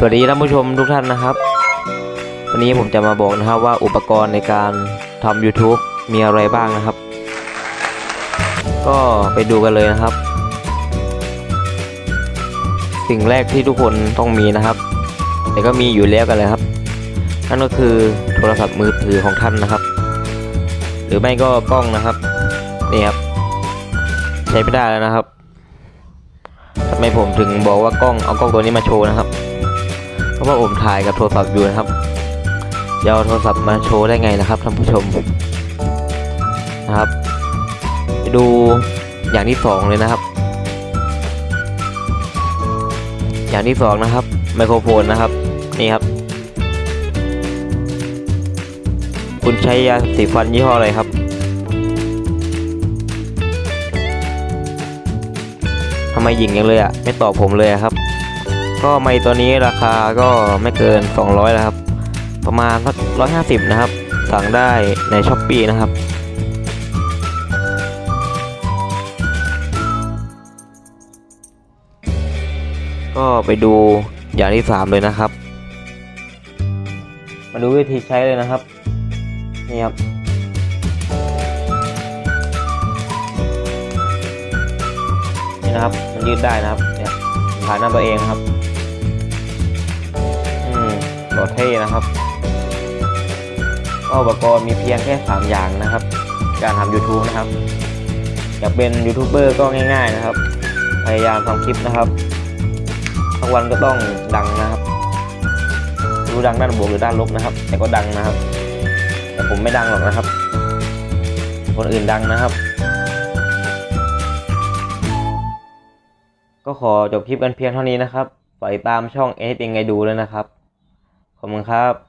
สวัสดีท่านผู้ชมทุกท่านนะครับ วันนี้ผมจะมาบอกนะครับว่าอุปกรณ์ในการทำ YouTube มีอะไรบ้างนะครับ ก็ไปดูกันเลยนะครับ สิ่งแรกที่ทุกคนต้องมีนะครับ แต่ก็มีอยู่แล้วกันเลยครับ นั่นก็คือโทรศัพท์มือถือของท่านนะครับ หรือไม่ก็กล้องนะครับนี่ครับใช้ไม่ได้แล้วนะครับ ไมผมถึงบอกว่ากล้องเอากล้องตัวนี้มาโชว์นะครับ เพราะว่าผมถ่ายกับโทรศัพท์อยู่นะครับจะเอาโทรศัพท์มาโชว์ได้ไงนะครับท่านผู้ชมนะครับไปดูอย่างที่สองเลยนะครับ อย่างที่สองนะครับ ไมโครโฟนนะครับนี่ครับ คุณใช้ยาสีฟันยี่ห้ออะไรครับำไมหยิงยังเลยอะไม่ตอบผมเลยครับ ก็ไมค์ตัวนี้ราคาก็ไม่เกิน 200แล้วครับ ประมาณสัก150 นะครับ สั่งได้ในช้อปปีนะครับก็ไปดูอย่างที่ 3 เลยนะครับ มาดูวิธีใช้เลยนะครับ นี่ครับ นี่นะครับ ยืดได้นะครับเนี่ยถ่ายหน้าตัวเองนะครับอืมโหลดเท่นะครับอุปกรณ์มีเพียงแค่ 3 อย่างนะครับ การทำ YouTube นะครับ อยากเป็นยูทูบเบอร์ก็ง่าย ๆนะครับ พยายามทำคลิปนะครับทั้งวันก็ต้องดังนะครับรู้ดังด้านบวกหรือด้านลบนะครับ แต่ก็ดังนะครับ แต่ผมไม่ดังหรอกนะครับ คนอื่นดังนะครับ ก็ขอจบคลิปกันเพียงเท่านี้นะครับฝากติดตามช่องเอสเป็นไงดูเลยนะครับ ขอบคุณครับ